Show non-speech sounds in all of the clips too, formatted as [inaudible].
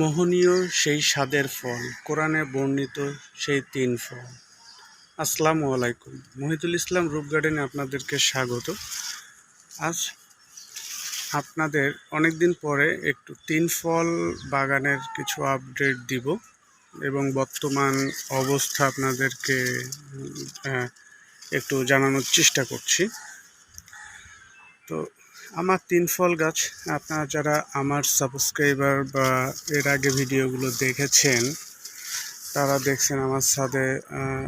মোহনীয় সেই স্বাদের ফল, কোরআনে বর্ণিত সেই তিন ফল। আসসালামু আলাইকুম। মহিদুল ইসলাম রূপ গার্ডেনে আপনাদেরকে স্বাগত। আজ আপনাদের অনেক দিন পরে একটু তিন ফল বাগানের কিছু আপডেট দিব এবং বর্তমান অবস্থা আপনাদেরকে একটু জানানোর চেষ্টা করছি। তো আমার তিন ফল গাছ, আপনারা যারা আমার সাবস্ক্রাইবার বা এর আগে ভিডিওগুলো দেখেছেন, তারা দেখছেন আমার ছাদে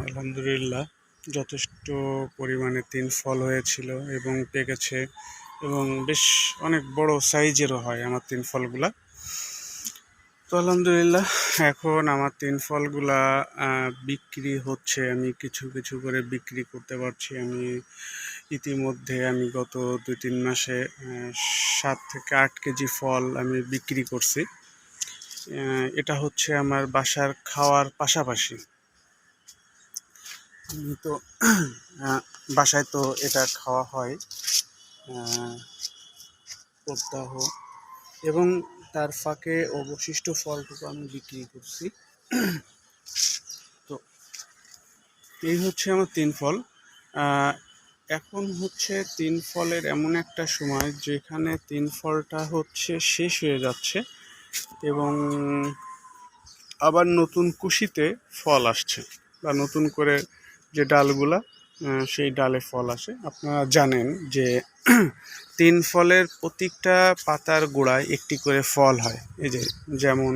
আলহামদুলিল্লাহ, যথেষ্ট পরিমাণে তিন ফল হয়েছিল এবং পেকেছে এবং বেশ অনেক বড় সাইজেরও হয় আমার তিন ফলগুলা। তো আলহামদুলিল্লাহ, এখন আমার তিন ফলগুলা বিক্রি হচ্ছে। আমি কিছু কিছু করে বিক্রি করতে পারছি। আমি ইতিমধ্যে আমি গত দুই তিন মাসে সাত থেকে আট কেজি ফল আমি বিক্রি করছি। এটা হচ্ছে আমার বাসার খাওয়ার পাশাপাশি। তো বাসায় তো এটা খাওয়া হয় প্রত্যাহ। এবং তার ফাঁকে অবশিষ্ট ফলটুকু আমি বিক্রি করছি। তো, এই হচ্ছে আমার তিন ফল। এখন হচ্ছে তিন ফলের এমন একটা সময় যেখানে তিন ফলটা হচ্ছে শেষ হয়ে যাচ্ছে এবং আবার নতুন কুশিতে ফল আসছে বা নতুন করে যে ডালগুলা সেই ডালে ফল আসে। আপনারা জানেন যে [clears throat] তিন ফলের প্রত্যেকটা পাতার গোড়ায় একটি করে ফল হয়। এই যে যেমন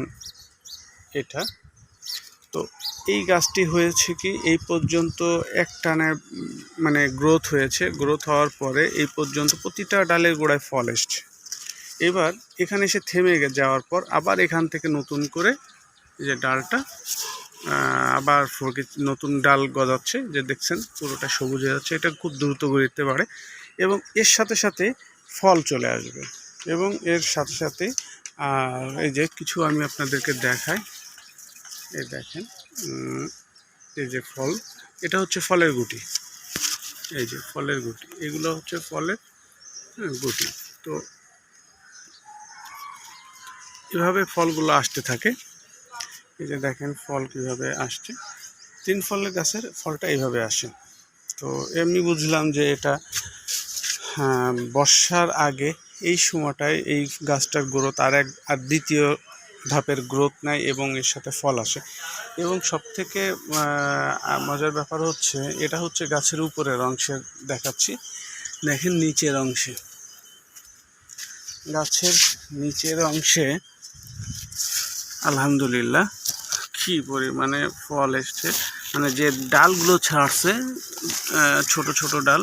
এটা তো এই গাছটি হয়েছে কি, এই পর্যন্ত একটানে মানে গ্রোথ হয়েছে। গ্রোথ হওয়ার পরে এই পর্যন্ত প্রতিটা ডালের গোড়ায় ফল এসছে। এবার এখানে এসে থেমে যাওয়ার পর আবার এখান থেকে নতুন করে যে ডালটা আবার নতুন ডাল গজাচ্ছে। যে দেখছেন, পুরোটা সবুজ হয়ে যাচ্ছে। এটা খুব দ্রুত গড়িতে পারে এবং এর সাথে সাথে ফল চলে আসবে এবং এর সাথে সাথে আর এই যে কিছু আমি আপনাদেরকে দেখাই। এই দেখেন এই যে ফল এটা হচ্ছে ফলের গুটি। এই যে ফলের গুটি এগুলো হচ্ছে ফলের হ্যাঁ, গুটি। তো এভাবে ফলগুলো আসতে থাকে। এই যে দেখেন ফল কীভাবে আসছে। তিন ফলের গাছের ফলটা এইভাবে আসে। তো এমনি বুঝলাম যে এটা হ্যাঁ, বর্ষার আগে এই সময়টায় এই গাছটার গ্রোথ আর এক আর দ্বিতীয় ধাপের গ্রোথ নেয় এবং এর সাথে ফল আসে। এবং সব থেকে মজার ব্যাপার হচ্ছে, এটা হচ্ছে গাছের উপরের অংশে দেখাচ্ছি। দেখেন নিচের অংশে। গাছের নিচের অংশে, আলহামদুলিল্লাহ, কি পরিমাণে ফল এসছে। মানে যে ডালগুলো ছাড়ছে ছোট ছোট ডাল,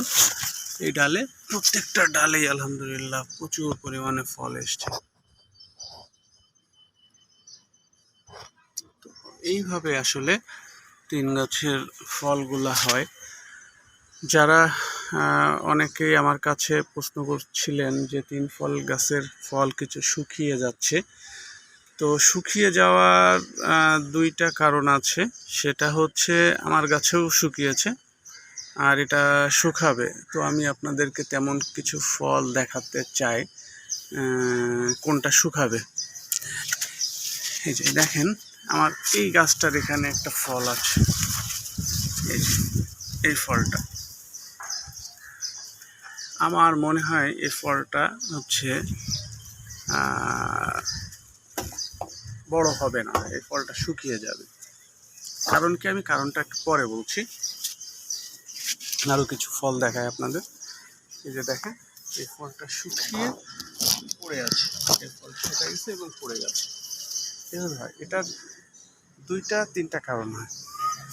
এই ডালে প্রত্যেকটা ডালেই আলহামদুলিল্লাহ প্রচুর পরিমাণে ফল এসছে। এইভাবে আসলে তিন গাছের ফলগুলা হয়। যারা অনেকেই আমার কাছে প্রশ্ন করছিলেন যে তিন ফল গাছের ফল কিছু শুকিয়ে যাচ্ছে। তো শুকিয়ে যাওয়ার দুইটা কারণ আছে। সেটা হচ্ছে আমার গাছেও শুকিয়েছে আর এটা শুকাবে। তো আমি আপনাদেরকে তেমন কিছু ফল দেখাতে চাই কোনটা শুকাবে। এই যে দেখেন আমার এই গাছটার এখানে একটা ফল আছে। এই এই ফলটা। আমার মনে হয় এই ফলটা হচ্ছে বড় হবে না, এই ফলটা শুকিয়ে যাবে। কারণ কি? আমি কারণটা একটু পরে বলছি। আরও কিছু ফল দেখায় আপনাদের। এই যে দেখেন, এই ফলটা শুকিয়ে পড়ে আছে। এই ফল শুকিয়ে গেছে এবং পড়ে গেছে। এভাবে হয়? এটার দুইটা, তিনটা কারণ হয়।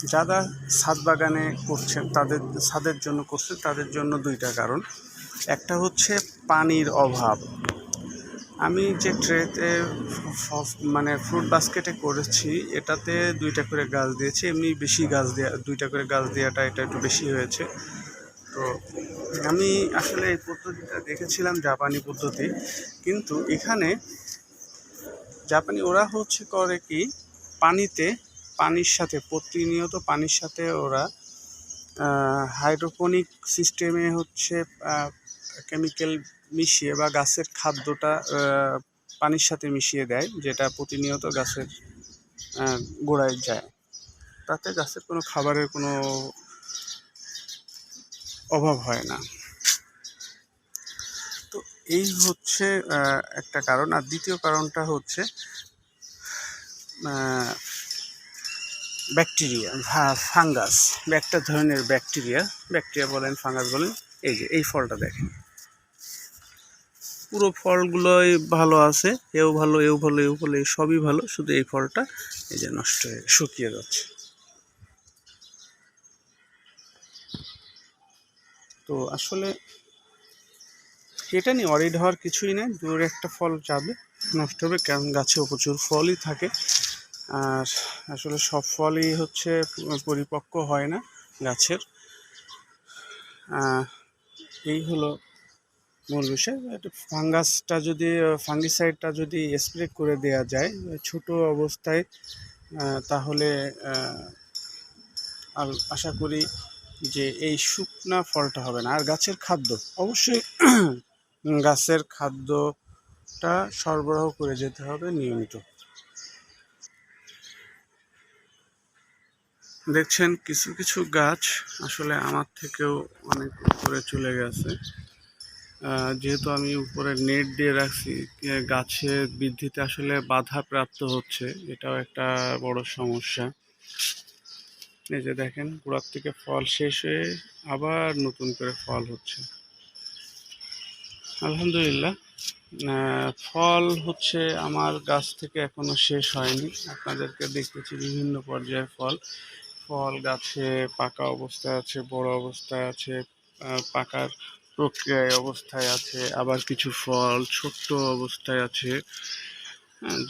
যারা ছাদ বাগানে করছেন, তাদের, ছাদের জন্য করছেন তাদের জন্য দুইটা কারণ। একটা হচ্ছে পানির অভাব। আমি যে ট্রেতে মানে ফ্রুট বাস্কেটে করেছি, এটাতে দুইটা করে গাছ দিয়েছি, এমনি বেশি গাছ দেওয়া দুইটা করে গাছ দেওয়াটা এটা একটু বেশি হয়েছে। তো আমি আসলে এই পদ্ধতিটা দেখেছিলাম, জাপানি পদ্ধতি। কিন্তু এখানে জাপানি, ওরা হচ্ছে করে কি, পানিতে, পানির সাথে, প্রতিনিয়ত পানির সাথে ওরা হাইড্রোপনিক সিস্টেমে হচ্ছে কেমিক্যাল মিশিয়ে বা গাছের খাদ্যটা পানির সাথে মিশিয়ে দেয়, যেটা প্রতিনিয়ত গাছের গোড়ায় যায়। তাতে গাছের কোনো খাবারের কোনো অভাব হয় না। এই হচ্ছে একটা কারণ। আর দ্বিতীয় কারণটা হচ্ছে ব্যাকটেরিয়া ফাঙ্গাস, একটা ধরনের ব্যাকটেরিয়া। ব্যাকটেরিয়া বলেন, ফাঙ্গাস বলেন, এই যে, এই ফলটা দেখেন। পুরো ফলগুলোই ভালো আছে, এও ভালো এও ভালো এও ভালো, এই সবই ভালো, শুধু এই ফলটা এই যে নষ্ট হয়ে, শুকিয়ে যাচ্ছে। তো আসলে এটা নিয়ে অরিড হওয়ার কিছুই নেই। দূরে একটা ফল যাবে, নষ্ট হবে, কারণ গাছেও প্রচুর ফলই থাকে। আর আসলে সব ফলই হচ্ছে পরিপক্ক হয় না গাছের। এই হলো মূল বিষয়। ফাঙ্গাসটা যদি, ফাঙ্গিসাইডটা যদি স্প্রে করে দেওয়া যায়, ছোট অবস্থায় তাহলে আর আশা করি যে এই শুকনা ফলটা হবে না। আর গাছের খাদ্য, অবশ্যই গাছের খাদ্যটা সরবরাহ করে যেতে হবে নিয়মিত। দেখছেন কিছু কিছু গাছ আসলে আমার থেকেও অনেক উপরে চলে গেছে। যেহেতু আমি উপরে নেট দিয়ে রাখছি গাছের বৃদ্ধিতে আসলে বাধা প্রাপ্ত হচ্ছে, এটাও একটা বড় সমস্যা। এই যে দেখেন, গোড়ার থেকে ফল শেষ হয়ে আবার নতুন করে ফল হচ্ছে। আলহামদুলিল্লাহ। ফল হচ্ছে আমার গাছ থেকে এখনও শেষ হয়নি। আপনাদেরকে দেখতেছি বিভিন্ন পর্যায়ের ফল। ফল গাছে পাকা অবস্থায় আছে, বড় অবস্থায় আছে পাকার প্রক্রিয়ায় অবস্থায় আছে, আবার কিছু ফল ছোট্ট অবস্থায় আছে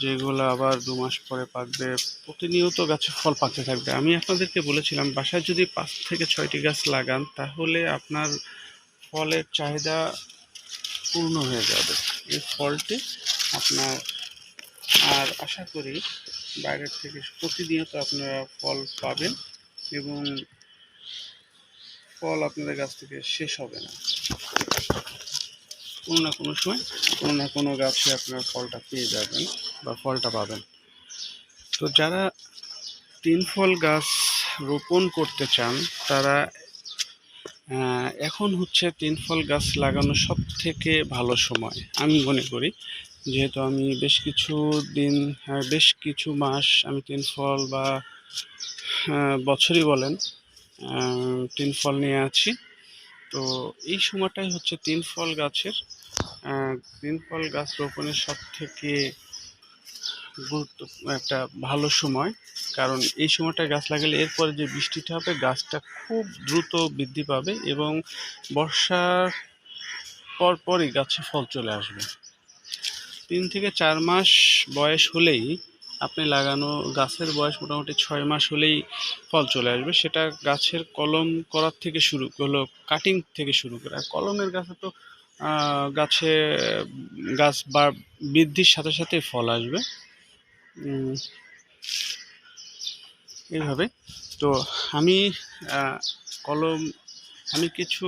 যেগুলো আবার দু মাস পরে পাকবে। প্রতিনিয়ত গাছে ফল পাকতে থাকবে। আমি আপনাদেরকে বলেছিলাম, বাসায় যদি পাঁচ থেকে ছয়টি গাছ লাগান, তাহলে আপনার ফলের চাহিদা পূর্ণ হয়ে যাবে। এই ফলটি আপনার আর আশা করি বাইরের থেকে প্রতিনিয়ত আপনারা ফল পাবেন এবং ফল আপনাদের গাছ থেকে শেষ হবে না। কোনো না কোনো সময় কোনো না কোনো গাছে আপনার ফলটা পেয়ে যাবেন বা ফলটা পাবেন। তো যারা তিন ফল গাছ রোপণ করতে চান, তারা এখন হচ্ছে তিন ফল গাছ লাগানো সব থেকে ভালো সময়, আমি মনে করি। যেহেতু আমি বেশ কিছু দিন বেশ কিছু মাস আমি তিন ফল বা বছরই বলেন তিন ফল নিয়ে আছি। তো এই সময়টাই হচ্ছে তিন ফল গাছের তিন ফল গাছ রোপণের সব থেকে গুরুত্ব একটা ভালো সময়। কারণ এই সময়টা গাছ লাগালে এরপরে যে বৃষ্টিটা হবে, গাছটা খুব দ্রুত বৃদ্ধি পাবে এবং বর্ষার পর পরই গাছে ফল চলে আসবে। তিন থেকে চার মাস বয়স হলেই আপনি লাগানো গাছের বয়স মোটামুটি ছয় মাস হলেই ফল চলে আসবে। সেটা গাছের কলম করার থেকে শুরু হলো কাটিং থেকে শুরু করে। আর কলমের গাছে তো গাছে, গাছ বা বৃদ্ধির সাথে সাথে ফল আসবে। এইভাবে। তো আমি কলম, আমি কিছু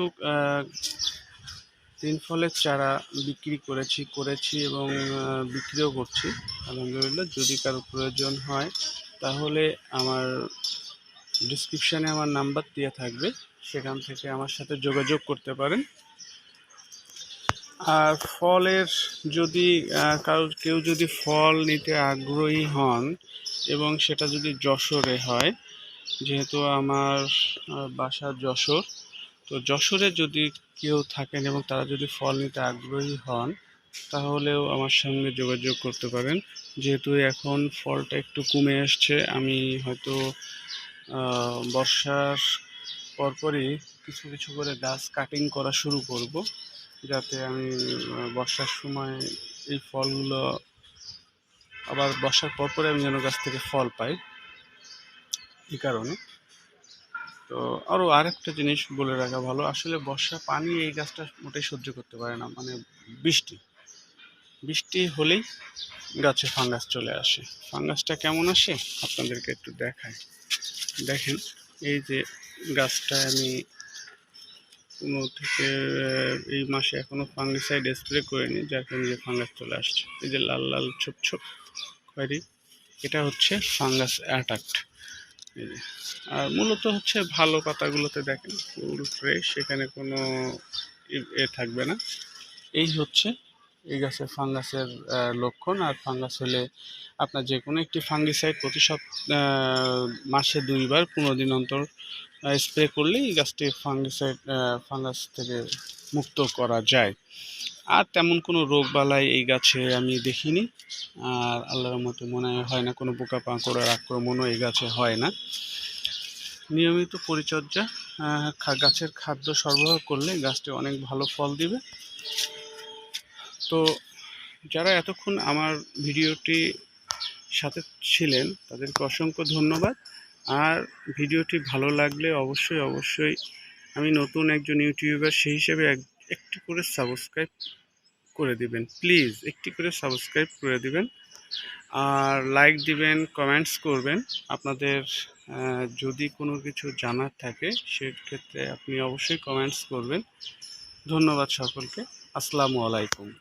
তিন ফলের চারা বিক্রি করেছি করেছি এবং বিক্রিও করছি, আলহামদুলিল্লাহ। যদি কারও প্রয়োজন হয়, তাহলে আমার ডিসক্রিপশানে আমার নাম্বার দেওয়া থাকবে। সেখান থেকে আমার সাথে যোগাযোগ করতে পারেন। আর ফলের যদি আহ, কারও কেউ যদি ফল নিতে আগ্রহী হন এবং সেটা যদি যশোরে হয় যেহেতু আমার বাসা যশোর তো যশোরে যদি কেউ থাকেন এবং তারা যদি ফল নিতে আগ্রহী হন তাহলেও আমার সঙ্গে যোগাযোগ করতে পারেন। যেহেতু এখন ফলটা একটু কমে আসছে আমি হয়তো বর্ষার পরপরই কিছু কিছু করে গাছ কাটিং করা শুরু করব। যাতে আমি বর্ষার সময় এই ফলগুলো আবার বর্ষার পরপরে আমি যেন গাছ থেকে ফল পাই। এই কারণে। তো আরও আরেকটা জিনিস বলে রাখা ভালো, আসলে বর্ষা পানি এই গাছটা মোটেই সহ্য করতে পারে না মানে বৃষ্টি। বৃষ্টি হলেই গাছে ফাঙ্গাস চলে আসে। ফাঙ্গাসটা কেমন আসে? আপনাদেরকে একটু দেখায় দেখেন, এই যে গাছটা আমি পনেরো থেকে এই মাসে এখনও ফাঙ্গিসাইড স্প্রে করিনি, যার কারণে ফাঙ্গাস চলে আসছে। এই যে লাল লাল ছোপ ছোপ খয়েরি এটা হচ্ছে ফাঙ্গাস অ্যাটাক্ট আর মূলত হচ্ছে ভালো পাতাগুলোতে দেখেন ফুল ফ্রেশ সেখানে কোনো এ থাকবে না। এই হচ্ছে, এই গাছের ফাঙ্গাসের লক্ষণ, আর ফাঙ্গাস হলে আপনার যে কোনো একটি ফাঙ্গিসাইড প্রতি সপ্তাহ মাসে দুইবার, পনেরো দিন অন্তর স্প্রে করলেই এই গাছটি ফাঙ্গিসাইড ফাঙ্গাস থেকে মুক্ত করা যায়। আর তেমন কোনো রোগ বালাই এই গাছে আমি দেখিনি। আর আল্লাহর মতো মনে হয় না, কোনো পোকা পাঁকড়ের আক্রমণও এই গাছে হয় না। নিয়মিত পরিচর্যা গাছের খাদ্য সরবরাহ করলে গাছটি অনেক ভালো ফল দিবে। তো যারা এতক্ষণ আমার ভিডিওটি সাথে ছিলেন, তাদেরকে অসংখ্য ধন্যবাদ। আর ভিডিওটি ভালো লাগলে অবশ্যই অবশ্যই আমি নতুন একজন ইউটিউবার সেই হিসেবে এক- একটি করে সাবস্ক্রাইব করে দিবেন। প্লিজ একটি করে সাবস্ক্রাইব করে দিবেন আর লাইক দিবেন, কমেন্টস করবেন। আপনাদের যদি কোনো কিছু জানার থাকে সেক্ষেত্রে আপনি অবশ্যই কমেন্টস করবেন। ধন্যবাদ সকলকে। আসসালামু আলাইকুম।